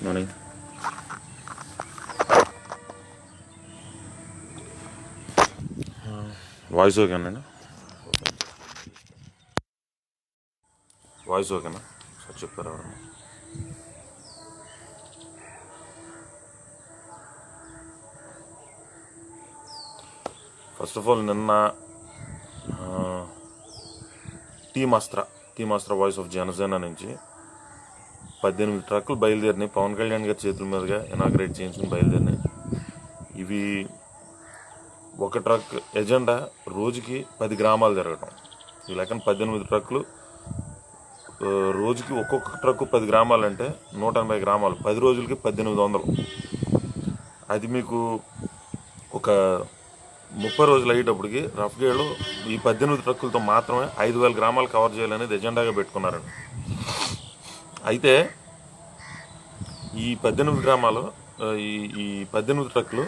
No niin. Voice ఓకేనండి voice ఓకేనా sir చెప్తారు ఎవరన్నా ఫస్ట్ ఆఫ్ ఆల్ నిన్న team Astra team Astra voice of Janasena నుంచి పద్దెనిమిది ట్రక్కులు బయలుదేరినాయి. పవన్ కళ్యాణ్ గారి చేతుల మీదుగా ఇనాగ్రేట్ చేయించుకుని బయలుదేరినాయి. ఇవి ఒక ట్రక్ ఎజెండా రోజుకి పది గ్రామాలు జరగటం. ఈ లెక్కన పద్దెనిమిది ట్రక్కులు రోజుకి ఒక్కొక్క ట్రక్కు పది గ్రామాలు అంటే నూట ఎనభై గ్రామాలు. పది రోజులకి పద్దెనిమిది వందలు. అది మీకు ఒక ముప్పై రోజులు అయ్యేటప్పటికి రఫ్ ఈ పద్దెనిమిది ట్రక్కులతో మాత్రమే ఐదు వేల గ్రామాలు కవర్ చేయాలనేది ఎజెండాగా పెట్టుకున్నారండి. అయితే ఈ పద్దెనిమిది గ్రామాలు ఈ ఈ పద్దెనిమిది ట్రక్కులు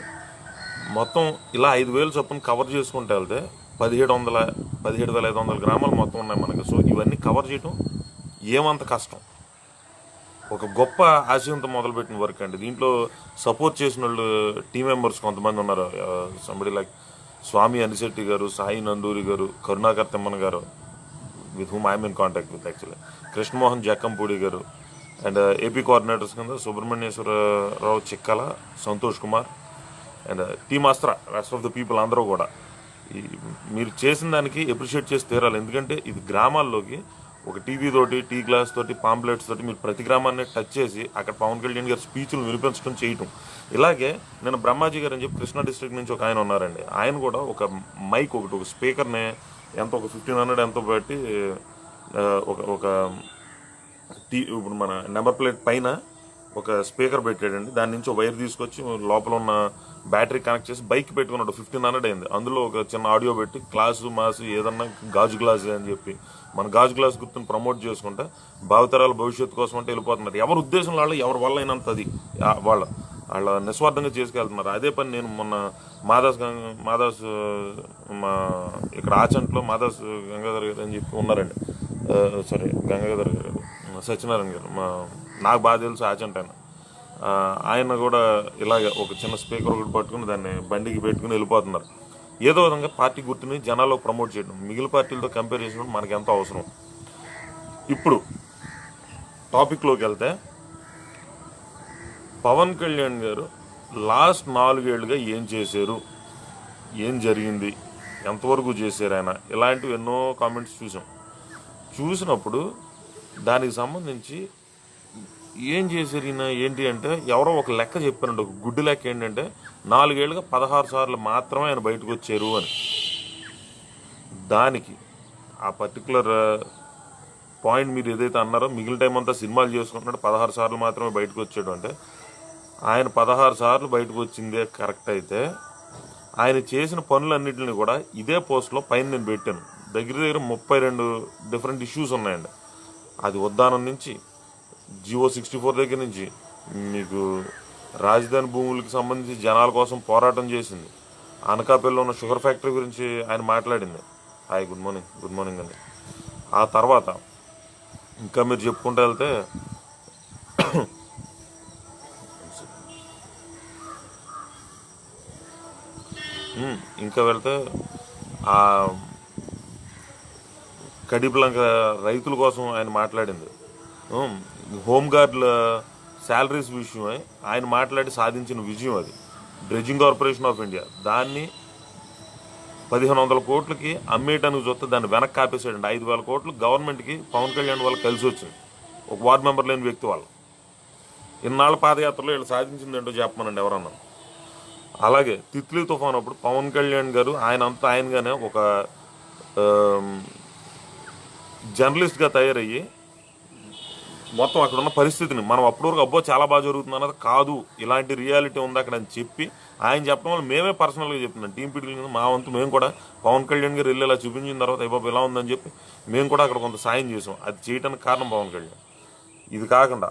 మొత్తం ఇలా ఐదు వేలు చొప్పున కవర్ చేసుకుంటూ వెళ్తే పదిహేడు వందల పదిహేడు వేల ఐదు వందల గ్రామాలు మొత్తం ఉన్నాయి మనకి. సో ఇవన్నీ కవర్ చేయటం ఏమంత కష్టం. ఒక గొప్ప ఆశయంతో మొదలుపెట్టిన వర్క్ అండి. దీంట్లో సపోర్ట్ చేసిన వాళ్ళు టీం మెంబర్స్ కొంతమంది ఉన్నారు. సంబడి లైక్ స్వామి అనిశెట్టి గారు Sai Nanduri garu Karunakar Thimman garu with whom I'm in contact with actually Krishnamohan Jakkampudi garu and AP coordinators కింద Subrahmanyeswararao Chikkala Santosh Kumar and team Astra rest of the people అందరూ కూడా ఈ మీరు చేసిన దానికి ఎప్రిషియేట్ చేసి తీరాలి. ఎందుకంటే ఇది గ్రామాల్లోకి ఒక టీవీ తోటి టీ గ్లాస్ తోటి పాంప్లెట్స్ తోటి మీరు ప్రతి గ్రామాన్ని టచ్ చేసి అక్కడ పవన్ కళ్యాణ్ గారి స్పీచ్లు వినిపించడం చేయటం. ఇలాగే నేను బ్రహ్మాజీ గారు అని చెప్పి కృష్ణా డిస్ట్రిక్ట్ నుంచి ఒక ఆయన ఉన్నారండి. ఆయన కూడా ఒక మైక్ ఒకటి ఒక స్పీకర్ని ఎంత ఒక ఫిఫ్టీన్ హండ్రెడ్ ఎంతో పెట్టి ఒక ఒక టీ ఇప్పుడు మన నెంబర్ ప్లేట్ పైన ఒక స్పీకర్ పెట్టాడండి. దాని నుంచి వైర్ తీసుకొచ్చి లోపల ఉన్న బ్యాటరీ కనెక్ట్ చేసి బైక్ పెట్టుకున్నాడు. ఫిఫ్టీన్ హండ్రెడ్ అయింది. అందులో ఒక చిన్న ఆడియో పెట్టి క్లాసు మాసు ఏదన్నా గాజు గ్లాస్ అని చెప్పి మన గాజు గ్లాస్ గుర్తుని ప్రమోట్ చేసుకుంటే భావితరాల భవిష్యత్తు కోసం అంటే వెళ్ళిపోతున్నారు. ఎవరి ఉద్దేశం వాళ్ళు ఎవరి వల్ల అయినంత అది. వాళ్ళ వాళ్ళ నిస్వార్థంగా చేసుకెళ్తున్నారు. అదే పని నేను మొన్న మాదాస్ గంగ మాదాస్ మా ఇక్కడ ఆచంట్లో మాదాస్ గంగాధర్ గారు అని చెప్పి ఉన్నారండి. సారీ గంగాధర్ గారు సత్యనారాయణ గారు మా నాకు బాగా తెలుసు ఆచంట ఆయన. ఆయన కూడా ఇలాగ ఒక చిన్న స్పీకర్ ఒకటి పట్టుకుని దాన్ని బండికి పెట్టుకుని వెళ్ళిపోతున్నారు. ఏదో విధంగా పార్టీ గుర్తుని జనాల్లో ప్రమోట్ చేయడం మిగిలిన పార్టీలతో కంపేర్ చేసినప్పుడు మనకు ఎంతో అవసరం. ఇప్పుడు టాపిక్లోకి వెళ్తే పవన్ కళ్యాణ్ గారు లాస్ట్ నాలుగేళ్ళుగా ఏం చేశారు? ఏం జరిగింది? ఎంతవరకు చేశారు ఆయన? ఇలాంటివి ఎన్నో కామెంట్స్ చూసాం. చూసినప్పుడు దానికి సంబంధించి ఏం చేశారు ఈయన? ఏంటి అంటే ఎవరో ఒక లెక్క చెప్పారండి. ఒక గుడ్డు లెక్క ఏంటంటే నాలుగేళ్ళుగా పదహారు సార్లు మాత్రమే ఆయన బయటకు వచ్చారు అని. దానికి ఆ పర్టికులర్ పాయింట్ మీరు ఏదైతే అన్నారో మిగిలిన టైం అంతా సినిమాలు చేసుకుంటున్నాడు పదహారు సార్లు మాత్రమే బయటకు వచ్చాడు అంటే ఆయన పదహారు సార్లు బయటకు వచ్చిందే కరెక్ట్ అయితే ఆయన చేసిన పనులన్నింటిని కూడా ఇదే పోస్ట్లో పైన నేను పెట్టాను. దగ్గర దగ్గర ముప్పై రెండు డిఫరెంట్ ఇష్యూస్ ఉన్నాయండి. అది ఉద్దానం నుంచి జియో సిక్స్టీ ఫోర్ దగ్గర నుంచి మీకు రాజధాని భూములకు సంబంధించి జనాల కోసం పోరాటం చేసింది. అనకాపల్లిలో ఉన్న షుగర్ ఫ్యాక్టరీ గురించి ఆయన మాట్లాడింది. Hi good morning good morning అండి. ఆ తర్వాత ఇంకా మీరు చెప్పుకుంటూ వెళ్తే ఇంకా వెళ్తే ఆ కడిపులంక రైతుల కోసం ఆయన మాట్లాడింది. ఉమ్, హోంగార్డుల శాలరీస్ విషయమై ఆయన మాట్లాడి సాధించిన విజయం అది. Dredging corporation of India. దాన్ని పదిహేను వందల కోట్లకి అమ్మేయటానికి చూస్తే దాన్ని వెనక్కి ఆపేసాడండి. ఐదు వేల కోట్లు గవర్నమెంట్కి పవన్ కళ్యాణ్ వాళ్ళకి కలిసి వచ్చింది. ఒక వార్డు మెంబర్ లేని వ్యక్తి వాళ్ళు. ఇన్నాళ్ళ పాదయాత్రలో వీళ్ళు సాధించిందేంటో చెప్పమనండి ఎవరన్నా. అలాగే తిత్లీ తుఫాన్ అప్పుడు పవన్ కళ్యాణ్ గారు ఆయన అంతా ఆయనగానే ఒక జర్నలిస్ట్గా తయారయ్యి మొత్తం అక్కడ ఉన్న పరిస్థితిని మనం అప్పటి వరకు అబ్బో చాలా బాగా జరుగుతుంది అన్నది కాదు ఇలాంటి రియాలిటీ ఉంది అక్కడ అని చెప్పి ఆయన చెప్పడం వల్ల మేమే పర్సనల్గా చెప్తున్నాం. టీం పీటీల మా వంతు మేము కూడా పవన్ కళ్యాణ్ గారు వెళ్ళి ఇలా చూపించిన తర్వాత అయిపోయి ఇలా ఉందని చెప్పి మేము కూడా అక్కడ కొంత సాయం చేసాం. అది చేయడానికి కారణం పవన్ కళ్యాణ్. ఇది కాకుండా